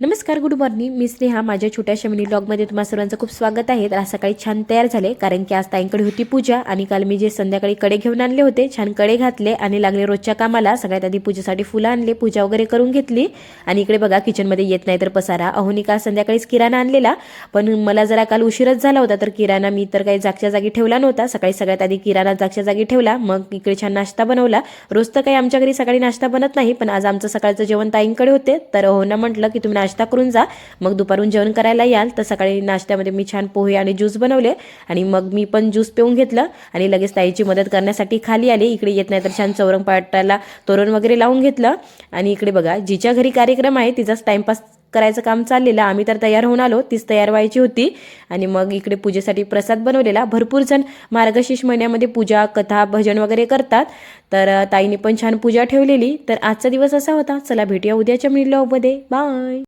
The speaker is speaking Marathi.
नमस्कार गुड मॉर्निंग मी स्नेहा माझ्या छोट्याशा मिनी ब्लॉगमध्ये तुम्हा सर्वांचं खूप स्वागत आहे. तर आज सकाळी छान तयार झाले कारण की आज ताईंकडे होती पूजा आणि काल मी जे संध्याकाळी कडे घेऊन आणले होते छानकडे घातले आणि लागले रोजच्या कामाला. सगळ्यात आधी पूजेसाठी फुलं आणले पूजा वगैरे करून घेतली. आणि इकडे बघा किचनमध्ये येत नाही तर पसारा. अहोनी काल संध्याकाळीच किराणा आणलेला पण मला जरा काल उशीरच झाला होता तर किराणा मी तर काही जागच्या जागी ठेवला नव्हता. सकाळी सगळ्यात आधी किराणा जागच्या जागी ठेवला मग इकडे छान नाश्ता बनवला. रोज तर काही आमच्या घरी सकाळी नाश्ता बनत नाही पण आज आमचं सकाळचं जेवण ताईंकडे होते. तर अहोना म्हटलं की तुम्ही नाश्ता करून जा. मग दुपारून जेवण करायला याल. तर सकाळी नाश्त्यामध्ये मी छान पोहे आणि ज्यूस बनवले. आणि मग मी पण ज्यूस पिऊन घेतलं. आणि लगेच ताईची मदत करण्यासाठी खाली आले. इकडे येत नाही तर छान चौरंग पाटाला तोरण वगैरे लावून घेतलं. आणि इकडे बघा जिच्या घरी कार्यक्रम आहे तिचाच टाइमपास करायचं काम चाललेलं. आम्ही तर तयार होऊन आलो. तीच तयार व्हायची होती. आणि मग इकडे पूजेसाठी प्रसाद बनवलेला. भरपूर जण मार्गशीर्ष महिन्यामध्ये पूजा कथा भजन वगैरे करतात. तर ताईने पण छान पूजा ठेवलेली. तर आजचा दिवस असा होता. चला भेटूया उद्याच्या मिनी ब्लॉगमध्ये. बाय!